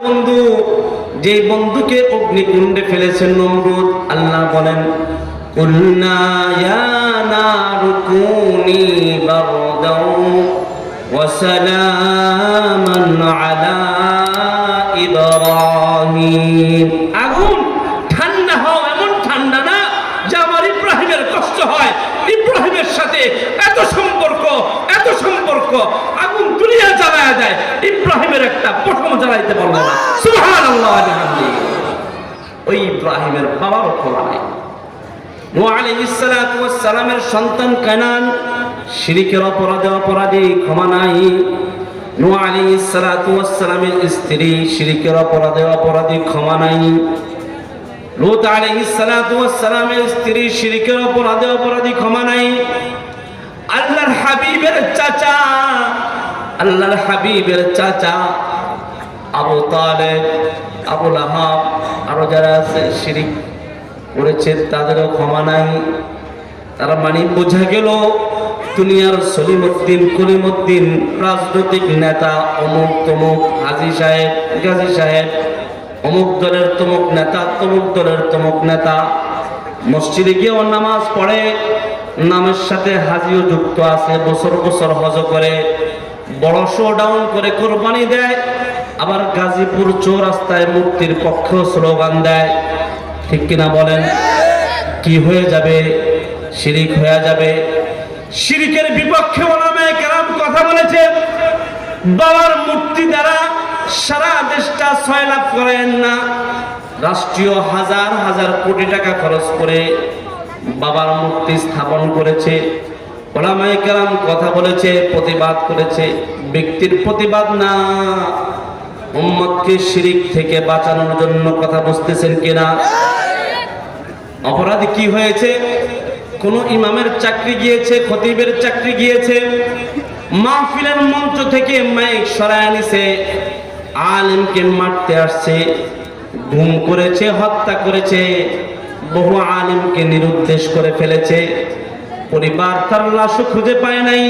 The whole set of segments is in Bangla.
বন্ধু, যে বন্ধুকে অগ্নিকুণ্ডে ফেলেছেন নমরুদ, আল্লাহ বলেন আগুন ঠান্ডা হও, এমন ঠান্ডা না যে আমার ইব্রাহিমের কষ্ট হয়। ইব্রাহিমের সাথে এত এত সম্পর্ক আগুন তুলিয়া জ্বালায়া যায় ইব্রাহিমের একটা প্রথম জ্বালাইতে পারল না সুহান আল্লাহ ওই ইব্রাহিমের বাবারও খোলা শিরিকের অপরাধে ক্ষমা নাই। নূহ আলাইহিস সালাতু সালামের স্ত্রী, শিরিকের স্ত্রী, শিরিকের অপরাধে অপরাধী, ক্ষমা নাই। আল্লাহর হাবিবের চাচা, আল্লাহর হাবিবের চাচা, আবু তালেব, আবু লাহাব, আরও যারা আছে, শিরিক করেছে তাদেরও ক্ষমা নাই। তার মানে বোঝা গেল, দুনিয়ার সলিমুদ্দিন, কলিমুদ্দিন রাজনৈতিক নেতা, অমুক তমুক হাজি সাহেব, গাজী সাহেব, অমুক দলের তমুক নেতা, তমুক দলের তমুক নেতা। মসজিদে গিয়েও নামাজ পড়ে নামের সাথে হাজিও যুক্ত আছে, বছর বছর হজ করে, বড় শো ডাউন করে কোরবানি দেয়, আবার গাজীপুর চৌরাস্তায় মুক্তির পক্ষে স্লোগান দেয়। ঠিক কিনা বলেন? কি হয়ে যাবে? শিরিক হয়ে যাবে? শিরিকের বিপক্ষে ওলামায়ে কেরাম কথা বলেছে, বাবার মূর্তি দ্বারা সারা দেশটা ছয় লাভ করেন না। রাষ্ট্রীয় হাজার হাজার কোটি টাকা খরচ করে বাবার মূর্তি স্থাপন করেছে, ওলামায়ে কেরাম কথা বলেছে, প্রতিবাদ করেছে, ব্যক্তির প্রতিবাদ না। উম্মতকে শিরিক থেকে বাঁচানোর জন্য কথা বুঝতেছেন কিনা? অপরাধ কি হয়েছে? কোন ইমামের চাকরি গিয়েছে, খতিবের চাকরি গিয়েছে, মাহফিলের মঞ্চ থেকে মাইক সরায় নিছে আলেমকে মারতে আসছে, ঘুম করেছে, হত্যা করেছে। বহু আলেমকে নিরুদ্দেশ করে ফেলেছে। পরিবার তার লাশও খুঁজে পায় নাই।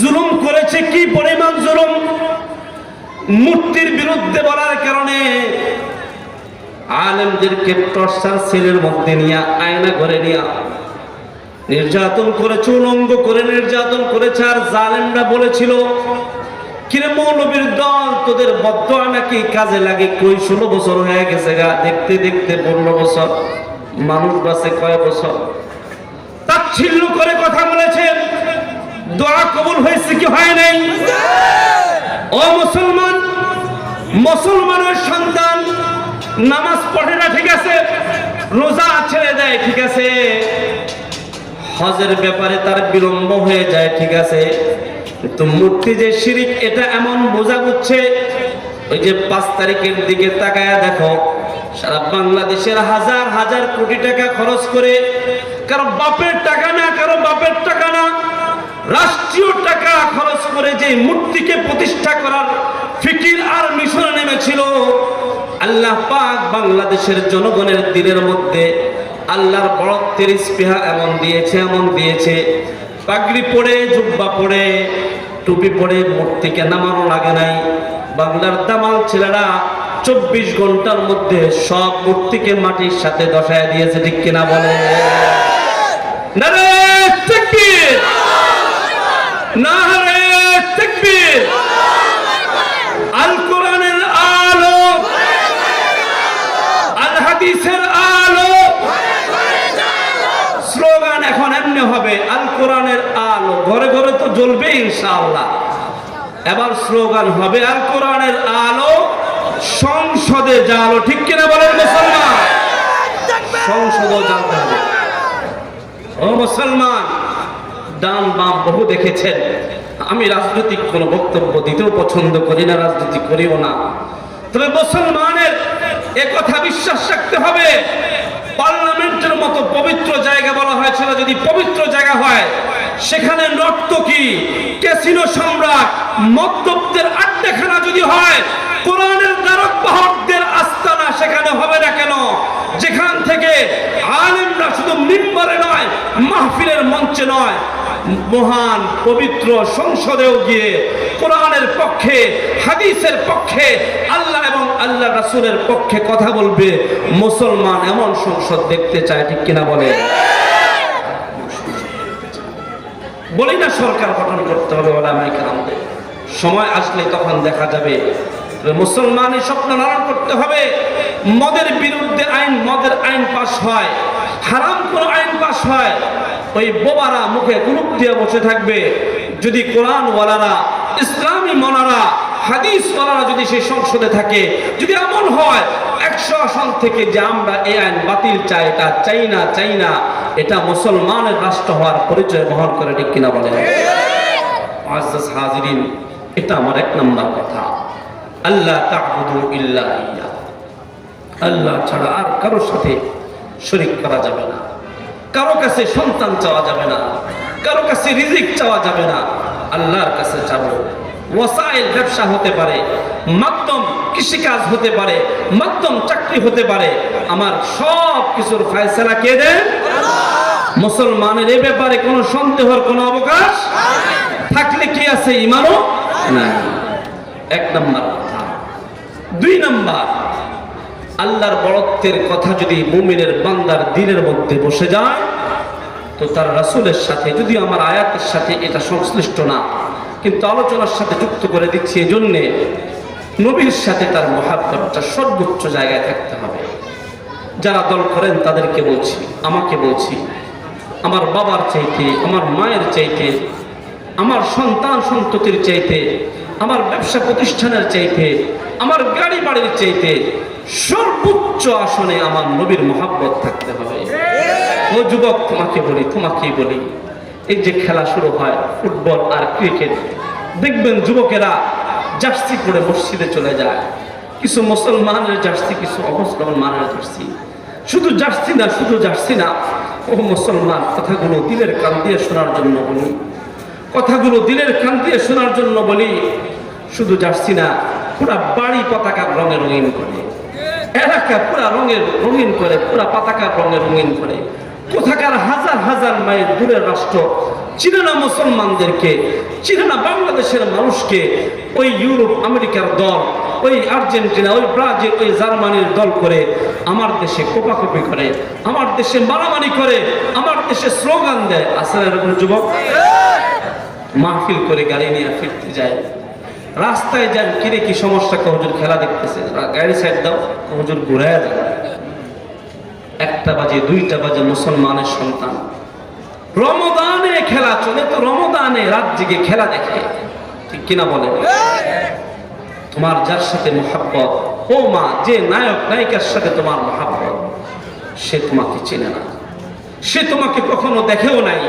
জুলুম করেছে কি পরিমাণ জুলুম? মূর্তির বিরুদ্ধে বলার কারণে আলেমদেরকে টর্চার সেলের মধ্যে নিয়ে, আয়না করে নিয়ে, নির্যাতন করেছে, উলঙ্গ করে নির্যাতন করেছে। আর জালেমরা বলেছিল কিরে মৌলবীর দল, তোদের বদ্ধ নাকি কাজে লাগে? কই ষোলো বছর হয়ে গেছে গা, দেখতে দেখতে পনেরো বছর, মানুষ বাসে কয় বছর? করে কথা হয়েছে কি হয় নাই? মুসলমান, মুসলমানের সন্তান, নামাজ পড়ে না, ঠিক আছে? রোজা ছেড়ে দেয়, ঠিক আছে? হজের ব্যাপারে তার বিলম্ব হয়ে যায়, ঠিক আছে? কিন্তু মূর্তি যে শিরিক, এটা এমন বোঝা বুঝছে ওই যে পাঁচ তারিখের দিকে তাকায়া দেখো, সারা বাংলাদেশের হাজার হাজার কোটি টাকা খরচ করে, কারও বাপের টাকা না, কারও বাপের টাকা না, রাষ্ট্রীয় টাকা খরচ করে যে মূর্তিকে প্রতিষ্ঠা করার ফিকির আর মিশনে নেমেছিল, আল্লাহ পাক বাংলাদেশের জনগণের দিনের মধ্যে আল্লাহর বড়ত্বের স্পৃহা এমন দিয়েছে এমন দিয়েছে, পাগড়ি পরে, জুব্বা পরে টুপি পরে মূর্তিকে নামানো লাগে নাই। বাংলার দামাল ছেলেরা চব্বিশ ঘণ্টার মধ্যে সব মূর্তিকে মাটির সাথে দশায় দিয়েছে ঠিক কিনা বলে? নারে তাকবীর নারে তাকবীর আল কোরআনের আলো আল হাদিসের আলো স্লোগান এখন এমনি হবে আল কোরআনের আলো ঘরে ঘরে তো জ্বলবে ইনশাআল্লাহ। এবার স্লোগান হবে, আর কোরআনের আলো সংসদে জালো ঠিক কিনা বলেন মুসলমান? সংসদে জানতে হবে। ও মুসলমান, ডান বাম বহু দেখেছেন। আমি রাজনৈতিক কোনো বক্তব্য দিতেও পছন্দ করি না, রাজনীতি করিও না। তবে মুসলমানের একথা বিশ্বাস রাখতে হবে। পার্লামেন্টের মতো পবিত্র জায়গা বলা হয়েছিল, যদি পবিত্র জায়গা হয় সেখানে নর্তকী ক্যাসিনো সম্রাট? মদ্যপদের আড্ডাখানা যদি হয়, কোরআনের দ্বারক বাহকদের আস্তানা সেখানে হবে না কেন? যেখান থেকে আলেমরা শুধু মিম্বরে নয়, মাহফিলের মঞ্চে নয়, মহান, পবিত্র সংসদেও গিয়ে কোরআনের পক্ষে, হাদিসের পক্ষে, আল্লাহ এবং রাসূলের পক্ষে কথা বলবে। মুসলমান এমন সংসদ দেখতে চায় ঠিক কিনা বলে বলি না সরকার গঠন করতে হবে ওলামায়ে কেরামদের। সময় আসলে তখন দেখা যাবে মুসলমানের স্বপ্ন লালন করতে হবে, মদের বিরুদ্ধে আইন, মদের আইন পাস হয়, হারাম কোন আইন পাস হয়। ওই বোবারা মুখে কুলুপ দিয়ে বসে থাকবে। যদি কোরআন ওয়ালারা ইসলামী মনারা হাদিস ওয়ালারা যদি সেই সংসদে থাকে, যদি এমন হয়, একশো আসন থেকে যে আমরা এই আইন বাতিল চাই, তা চাই না চাই না এটা মুসলমানের রাষ্ট্র হওয়ার পরিচয় বহন করে ঠিক কিনা বলে হাজিরিন, এটা আমার এক নম্বর কথা। আল্লাহ ইল্লা আল্লাহ ছাড়া আর কারোর সাথে শরিক করা যাবে না। কারও কাছে সন্তান চাওয়া যাবে না। কারও কাছে রিজিক চাওয়া যাবে না। আল্লাহর কাছে চাবো ওয়াসাইল ব্যবসা হতে পারে, মাধ্যম কৃষিকাজ হতে পারে, মাধ্যম চাকরি হতে পারে। আমার সব কিছুর ফয়সালা কে দেন মুসলমানের এ ব্যাপারে কোনো সন্দেহের কোনো অবকাশ থাকলে কি আছে ইমানও এক নম্বর কথা। দুই নম্বর, আল্লাহর বড়ত্বের কথা যদি মুমিনের বান্দার দিনের মধ্যে বসে যায়, তো তার রাসূলের সাথে যদি আমার আয়াতের সাথে এটা সংশ্লিষ্ট না, কিন্তু আলোচনার সাথে যুক্ত করে দিচ্ছি এই জন্যে নবীর সাথে তার মহাব্বতটা সর্বোচ্চ জায়গায় থাকতে হবে। যারা দল করেন তাদেরকে বলছি, আমাকে বলছি আমার বাবার চাইতে, আমার মায়ের চাইতে, আমার সন্তান সন্ততির চাইতে, আমার ব্যবসা প্রতিষ্ঠানের চাইতে, আমার গাড়ি বাড়ির চাইতে সর্বোচ্চ আসনে আমার নবীর মহাব্বত থাকতে হবে। ও যুবক, তোমাকে বলি, তোমাকেই বলি, এই যে খেলা শুরু হয়, ফুটবল আর ক্রিকেট, দেখবেন যুবকেরা জার্সি করে মসজিদে চলে যায়। কিছু মুসলমানের জার্সি, কিছু অমুসলমানের জার্সি। শুধু জার্সি না, শুধু জার্সি না ও মুসলমান, কথাগুলো দিলের কান দিয়ে শোনার জন্য বলি। কথাগুলো দিলের কান দিয়ে শোনার জন্য বলি, শুধু জার্সি না, পুরা বাড়ি পতাকা রঙে রঙিন করে। এলাকা পুরা রঙের রঙিন করে, পুরা পতাকা রঙে রঙিন করে। কোথাকার হাজার হাজার মাইল দূরের রাষ্ট্র, চিনে না মুসলমানদেরকে, চিনে না বাংলাদেশের মানুষকে, ওই ইউরোপ, আমেরিকার দল ওই আর্জেন্টিনা, ওই ব্রাজিল, ওই জার্মানির দল করে আমার দেশে কোপাকুপি করে, আমার দেশে মারামারি করে, আমার দেশে স্লোগান দেয়। আসলে এরকম যুবক, মাহফিল করে গাড়ি নিয়ে ফিরতে যায়। রাস্তায় যান, কিরে কি সমস্যা? হুজুর খেলা দেখতেছে। গাড়ি সাইড দাও হুজুর ঘুরায় দেয় একটা বাজে, দুইটা বাজে মুসলমানের সন্তান। রমদানে খেলা চলে, তো রমদানে রাত জেগে খেলা দেখে। ঠিক কিনা বলে তোমার যার সাথে মহাব্বত, ও মা, যে নায়ক, নায়িকার সাথে তোমার মহাব্বত, সে তোমাকে চেনে না। সে তোমাকে কখনো দেখেও নাই।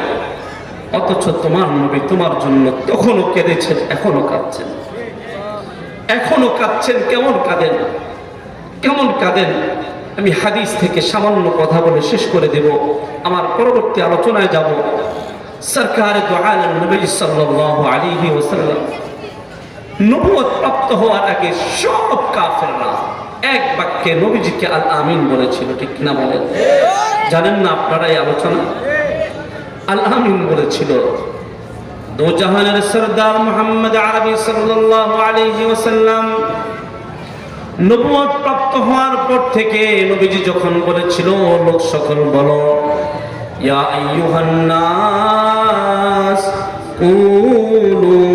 অথচ তোমার নবী তোমার জন্য তখনও কেঁদেছেন এখনও কাঁদছেন। এখনও কাঁদছেন, কেমন কাঁদেন? কেমন কাঁদেন? আমি হাদিস থেকে সামান্য কথা বলে শেষ করে দেব। আমার পরবর্তী আলোচনায় যাব। সরকার দোয়ালেন নবী সাল্লাল্লাহু আলাইহি ওয়াসাল্লাম নবুয়ত প্রাপ্ত হওয়ার আগে সব কাফেররা এক বাক্যে নবীজিকে আল আমিন বলেছিল, ঠিক কিনা বলেন? জানেন না আলোচনা? আল আমিন বলেছিল, দো জাহানের সরদার মোহাম্মদ আরবি সাল্লাল্লাহু আলাইহি ওয়াসাল্লাম নবুয়ত প্রাপ্ত হওয়ার পর থেকে নবীজি যখন বলেছিল, লোক সকল বলো, ইয়া আইয়ুহান নাস কুলু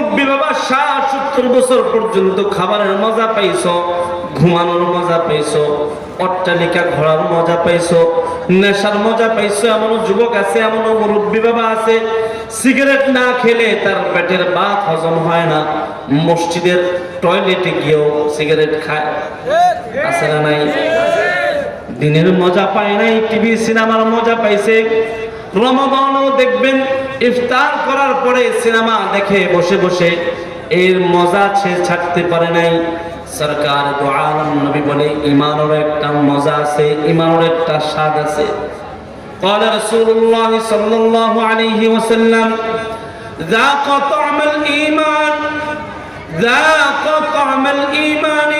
সত্তর বছর পর্যন্ত খাবারের মজা পাইছো, ঘুমানোর মজা পাইছো, অট্টালিকা ঘোরার মজা পাইছো, নেশার মজা পাইছো এমন যুবক আছে এমন মুরব্বী বাবা আছে, সিগারেট না খেলে তার পেটের ভাত হজম হয় না। মসজিদের টয়লেটে গিয়েও সিগারেট খায়। আছে না নাই? দিনের মজা পায় নাই, টিভি, সিনেমার মজা পাইছে। রমাদানও দেখবেন, ইফতার করার পরে সিনেমা দেখে বসে বসে এর মজা সে ছাড়তে পারে নাই সরকার তো আলম নবী বলে ইমানের একটা মজা আছে ইমানের একটা স্বাদ আছে قال رسول الله صلى الله عليه وسلم ذاق طعم الإيمان ذاق طعم الإيمان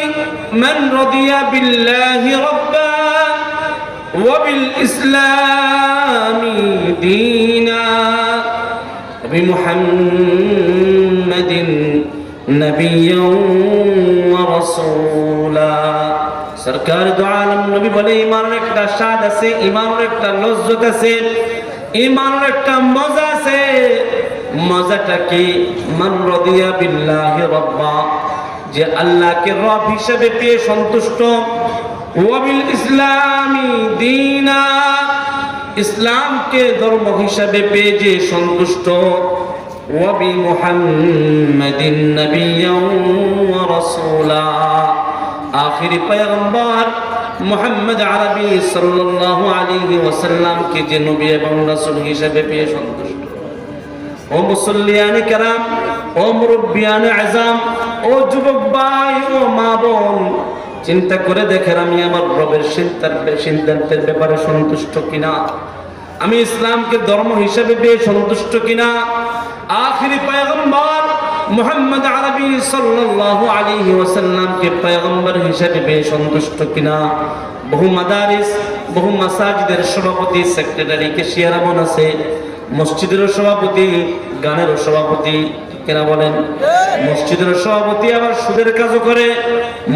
من رضي بالله ربا وبالإسلام دينا وبمحمد نبيا ورسولا সরকার দু আলম নবী বলে ইমানের একটা স্বাদ আছে ইমানের একটা লজ্জত আছে ইমানের একটা মজা আছে মজাটা কি মান রদিয়া বিল্লাহি রব্বা যে আল্লাহকে রব হিসেবে পেয়ে সন্তুষ্ট ওয়াবিল ইসলামি দিনা ইসলামকে ধর্ম হিসাবে পেয়ে যে সন্তুষ্ট নাবিয়্যান ওয়া রাসূলা আখিরি পয়গম্বর মুহাম্মদ আরবি সাল্লাল্লাহু আলাইহি ওয়াসাল্লামকে যে নবী এবং রাসূল হিসেবে পেয়ে সন্তুষ্ট। ও মুসল্লিয়ানে কেরাম, ও মুরব্বিয়ানে আজাম ও যুবক ভাই, ও মা বোন, চিন্তা করে দেখেন আমি আমার রবের সিদ্ধান্তের সিদ্ধান্তের ব্যাপারে সন্তুষ্ট কিনা? আমি ইসলামকে ধর্ম হিসেবে পেয়ে সন্তুষ্ট কিনা? আখিরি পয়গম্বর মুহাম্মদ আরবি সাল্লাল্লাহু আলাইহি ওয়াসাল্লামকে পয়গম্বর হিসেবে সন্তুষ্ট কিনা? বহু মাদারিস, বহু মাসাজিদের সভাপতি, সেক্রেটারি, কেশিয়ার এমন আছে, মসজিদের সভাপতি, গানের সভাপতি, কেনা বলেন? মসজিদের সভাপতি আবার সুদের কাজও করে,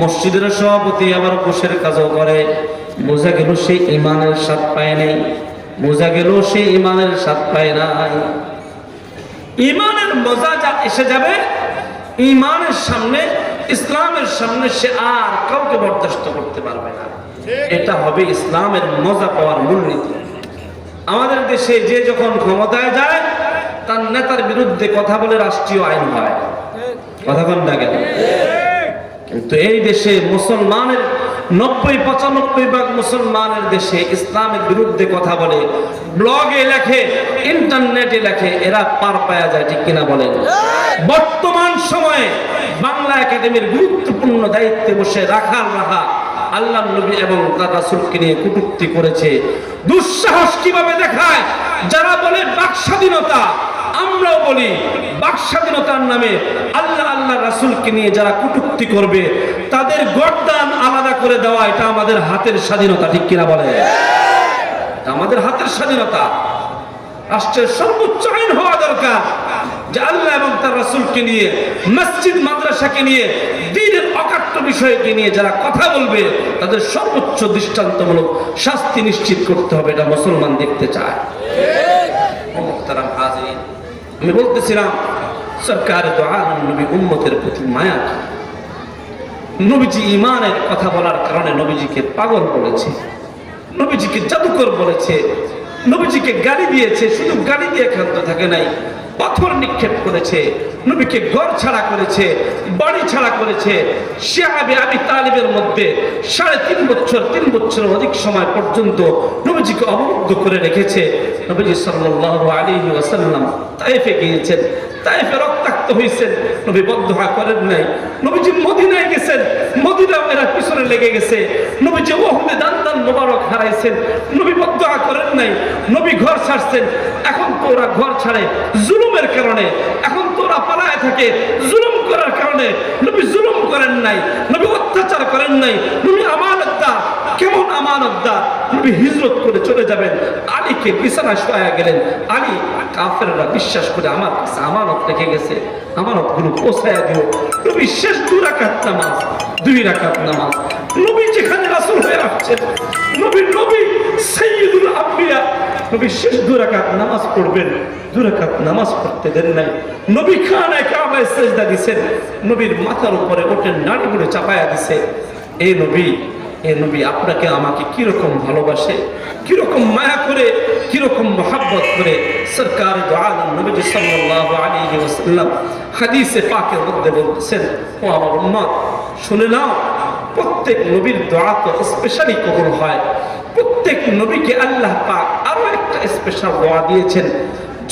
মসজিদের সভাপতি আবার ঘুষের কাজও করে। বোঝা গেল সে ইমানের স্বাদ পায় নাই, বোঝা গেল সে ইমানের স্বাদ পায় নাই। ইমানের মজা যা এসে যাবে ইমানের সামনে ইসলামের সামনে সে আর কাউকে বরদাস্ত করতে পারবে না। এটা হবে ইসলামের মজা পাওয়ার মূলনীতি আমাদের দেশে যে যখন ক্ষমতায় যায় তার নেতার বিরুদ্ধে কথা বলে রাষ্ট্রীয় আইন হয়। কথা কোন না কেন? কিন্তু এই দেশে মুসলমানের নব্বই, পঁচানব্বই ভাগ মুসলমানের দেশে ইসলামের বিরুদ্ধে কথা বলে, ব্লগে লেখে, ইন্টারনেটে লেখে, এরা পার পাওয়া যায়, ঠিক কিনা বলেন? বর্তমান সময়ে বাংলা একাডেমির গুরুত্বপূর্ণ দায়িত্বে বসে রাখার রাখা আল্লাহ নবী এবং তার রাসূলকে নিয়ে কটূক্তি করেছে। দুঃসাহস কীভাবে দেখায়? যারা বলে বাক স্বাধীনতা, আমরাও বলি বাক স্বাধীনতার নামে আল্লাহ আল্লাহ রাসুলকে নিয়ে যারা কটূক্তি করবে, তাদের গর্দান করে দেওয়া, এটা আমাদের হাতের স্বাধীনতা, ঠিক কিনা বলে? আমাদের হাতের স্বাধীনতা। রাষ্ট্রের সর্বোচ্চ আইন হওয়া দরকার যে আল্লাহ এবং তার রাসূলকে নিয়ে, মসজিদ, মাদ্রাসাকে নিয়ে, দিনের অকাট্য বিষয়কে নিয়ে যারা কথা বলবে, তাদের সর্বোচ্চ দৃষ্টান্তমূলক শাস্তি নিশ্চিত করতে হবে, এটা মুসলমান দেখতে চায়। আমি বলতেছিলাম, সরকার তো উম্মতের প্রতি মায়া কি? নবীজি ইমানের কথা বলার কারণে নবীজিকে পাগল বলেছে, নবীজিকে জাদুকর বলেছে, নবীজিকে গাড়ি দিয়েছে, শুধু গাড়ি দিয়ে ক্ষান্ত থাকে নাই, পাথর নিক্ষেপ করেছে, নবীকে ঘর ছাড়া করেছে, বাড়ি ছাড়া করেছে। শিয়াবে আবি তালিবের মধ্যে সাড়ে তিন বছর, তিন বছরের অধিক সময় পর্যন্ত নবীজিকে অবরুদ্ধ করে রেখেছে। নবীজি সাল্লাল্লাহু আলাইহি ওয়াসাল্লাম তাইফে গিয়েছেন, তাইফে রক্তাক্ত হয়েছেন নবী বদ্ধহা করেন নাই। নবীজি মদিনায় গেছেন। মদিনা এরা পিছনে লেগে গেছে। নবীজি ওহদে দান দান মোবারক হারাইছেন। নবী বদ্ধহা করেন নাই। নবী ঘর ছাড়ছেন। এখন তো ওরা ঘর ছাড়ে জুলুমের কারণে। এখন তো ওরা পালায় থাকে জুলুম করার কারণে। নবী জুলুম করেন নাই। নবী অত্যাচার করেন নাই। নবী আমানতদার কেমন আমানতদার? নবী হিজরত করে চলে যাবেন। আলীকে বিছানায় শোয়া গেলেন। আলী কাফেররা বিশ্বাস করে আমার কাছে আমানত রেখে গেছে। আমানতগুলো পৌঁছায় দিও। নবী শেষ দু রাকাত নামাজ, দুই রাকাত নামাজ। নবী যেখানে রাসূল হয়ে রাখছেন নবী নবী সাইয়্যিদুল আম্বিয়া। নবী শেষ দু রাকাত নামাজ পড়বেন। দু রাকাত নামাজ পড়তে দেন নাই। নবী খানায় কাবায় সেজদা দিছেন। নবীর মাথার উপরে ওঠেন নাড়িগুলো চাপায়া দিছে। এই নবী এ নবী, আপনাকে আমাকে কীরকম ভালোবাসে, কীরকম মায়া করে, কীরকম মহাব্বত করে সরকার হাদিসে পাকের মধ্যে বলতেছেন ও আমার উম্মত, শুনে নাও, প্রত্যেক নবীর দোয়া তো স্পেশালি কবুল হয়। প্রত্যেক নবীকে আল্লাহ পাক আরও একটা স্পেশাল দোয়া দিয়েছেন।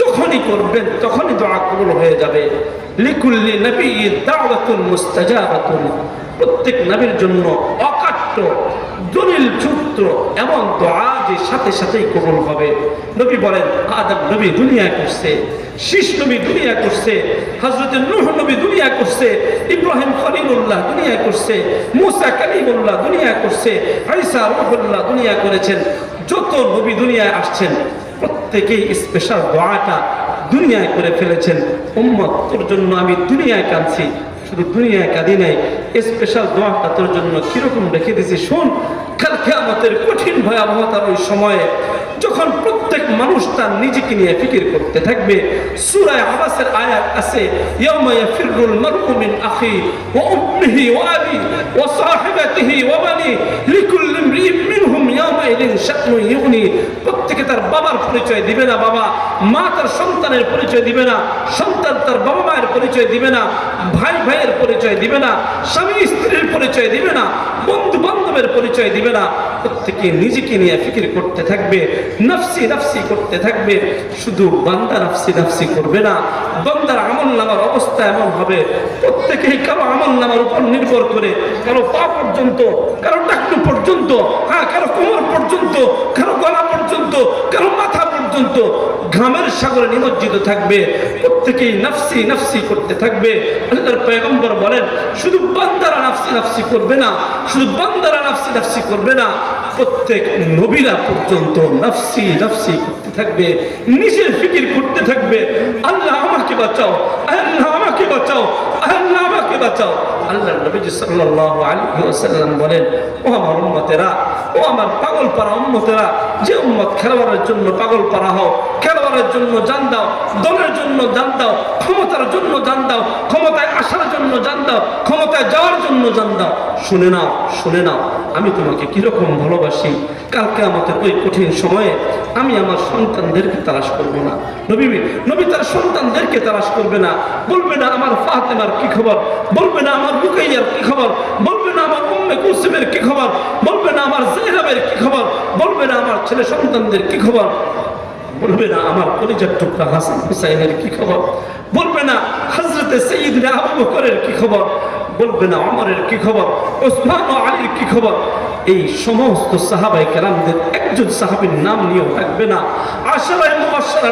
যখনই করবেন, তখনই দোয়া কবুল হয়ে যাবে। লিকুল্লি নবী দাওয়াতুন মুস্তাজাবাতুন প্রত্যেক নবীর জন্য অকাট্য, দলিল সূত্র, এমন দোয়া যে সাথে সাথেই কবুল হবে। নবী বলেন, আদম নবী দুনিয়া করছে, শীষ নবী দুনিয়া করছে হজরত নূহ নবী দুনিয়া করছে, ইব্রাহিম খলিলুল্লাহ দুনিয়া করছে, মুসা কালিমুল্লাহ দুনিয়া করছে আইসা দুনিয়া করেছেন, যত নবী দুনিয়ায় আসছেন, প্রত্যেকেই স্পেশাল দোয়াটা দুনিয়ায় করে ফেলেছেন। উম্মত তোর জন্য আমি দুনিয়ায় কাঁদছি। শুধু দুনিয়ায় কাঁদি নাই। স্পেশাল দোয়াটা তোর জন্য কীরকম রেখে দিছি শোন কালকে আমাদের কঠিন ভয়াবহতার ওই সময়ে যখন প্রত্যেক মানুষ তার নিজেকে নিয়ে ফিকির করতে থাকবে। সূরায়ে আবাসের আয়াত আছে, ইয়াউমা ইয়াফিরুল মারউ মিন আখি ওয়া উম্মিহি ওয়া আবি ওয়া সাহিবাতিহি ওয়া বানি লিকুল্লি ইমরিইন মিনহুম ইয়াউমা ইদিন শাকনু ইউগনি। প্রত্যেকে তার বাবার পরিচয় দিবে না, বাবা। মা তার সন্তানের পরিচয় দিবে না, সন্তান তার বাবা মায়ের পরিচয় দিবে না, ভাই ভাইয়ের পরিচয় দিবে না, স্বামী স্ত্রীর পরিচয় দিবে না বন্ধু বান্ধবের পরিচয় দিবে না। প্রত্যেকে নিজেকে নিয়ে ফিকির করতে থাকবে, নফসি নফসি করতে থাকবে, শুধু বান্দা নফসি নফসি করবে না, বান্দার আমল নামার অবস্থা এমন হবে, প্রত্যেকেই কারও আমল নামার উপর নির্ভর করে, কারও পা পর্যন্ত, কারও টাকলু পর্যন্ত হ্যাঁ কারও কোমর পর্যন্ত, কারও গলা পর্যন্ত, কারও মাথা পর্যন্ত ঘামের সাগরে নিমজ্জিত থাকবে। প্রত্যেকেই নফসি নফসি করতে থাকবে। আল্লাহর পয়গম্বর বলেন, শুধু বান্দারা নফসি নফসি করবে না। শুধু বান্দারা নফসি নফসি করবে না। প্রত্যেক নবীরা পর্যন্ত নাফসি নাফসি করতে থাকবে। নিজের ফিকির করতে থাকবে। আল্লাহ আমাকে বাঁচাও। আল্লাহ আমাকে বাঁচাও। আল্লাহ আমাকে বাঁচাও। আমি তোমাকে কীরকম ভালোবাসি? কালকে আমাদের ওই কঠিন সময়ে আমি আমার সন্তানদেরকে তালাশ করব না। নবী নবী তার সন্তানদেরকে তালাশ করবে না। বলবে না, আমার ফাতেমার কি খবর? বলবে না, আমার রুকাইয়ার কি খবর? বলবে না আমার উম্মে কুলসুমের কি খবর? বলবে না আমার জেহরাবের কি খবর? বলবে না আমার ছেলে সন্তানদের কি খবর? বলবে না আমার কলিজার টুকরা হাসান হুসাইনের কি খবর? বলবে না হজরতে সঈদ আবু বকরের কি খবর? বলবে না অমরের কি খবর? ওসমান ও আলীর কি খবর? এই সমস্ত সাহাবাই কেরামদের একজন সাহাবীর নাম নিয়েও থাকবে না। আশারায় মুবাশশারার